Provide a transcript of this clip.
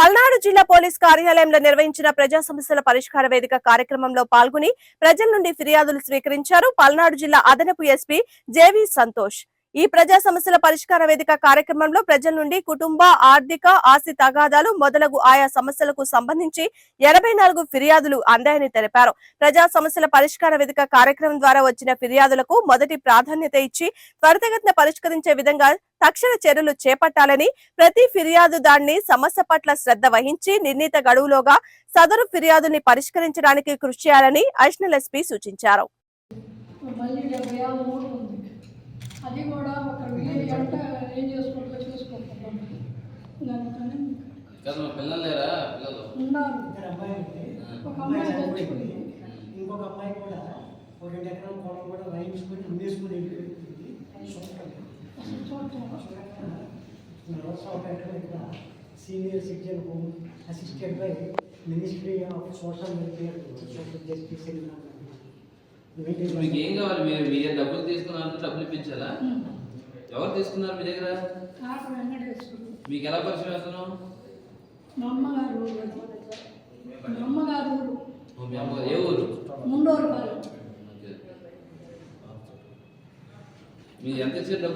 పల్నాడు జిల్లా పోలీస్ కార్యాలయంలో నిర్వహించిన ప్రజా సమస్యల పరిష్కార వేదిక కార్యక్రమంలో పాల్గొని ప్రజల నుండి ఫిర్యాదులు స్వీకరించారు పల్నాడు జిల్లా అదనపు ఎస్పీ జేవి సంతోష్. ఈ ప్రజా సమస్యల పరిష్కార వేదిక కార్యక్రమంలో ప్రజల నుండి కుటుంబ ఆర్థిక ఆస్తి తగాదాలు మొదలగు ఆయా సమస్యలకు సంబంధించి ఎనభై నాలుగు ఫిర్యాదులు అందాయని తెలిపారు. ప్రజా సమస్యల పరిష్కార వేదిక కార్యక్రమం ద్వారా వచ్చిన ఫిర్యాదులకు మొదటి ప్రాధాన్యత ఇచ్చి త్వరితగతిన పరిష్కరించే విధంగా తక్షణ చర్యలు చేపట్టాలని ప్రతి ఫిర్యాదుదారుని సమస్య పట్ల శ్రద్ధ వహించి నిర్ణీత గడువులోగా సదరు ఫిర్యాదుని పరిష్కరించడానికి కృషి చేయాలని అడిషనల్ ఎస్పీ సూచించారు. అది కూడా ఒక వెయ్యి గంట ఏం చేసుకుంటూ చూసుకుంటున్నాం. దానికని కదా మా పిల్లలు లేరా? పిల్లలు. ఉన్నారు. ఇద్దరు అమ్మాయిలు ఉంటే ఒక అమ్మాయి ఇంకొక అమ్మాయి కూడా ఒక రెండు ఎకరాల పొలం కూడా రాయించుకొని అమ్మేసుకుని వెళ్ళిపోయింది. Senior citizen home assisted by ministry of social welfare social justice మీకు ఏం కావాలి? మీరు మీరు డబ్బులు తీసుకున్నారంటే డబ్బులు ఇప్పించాలా? ఎవరు తీసుకున్నారు మీ దగ్గర? మీకు ఎలా పరిచయం అతను మా అమ్మగారు మా అమ్మగారు మీ ఏ ఊరు? ముండోరు మీరు ఎంత ఇచ్చారు డబ్బులు?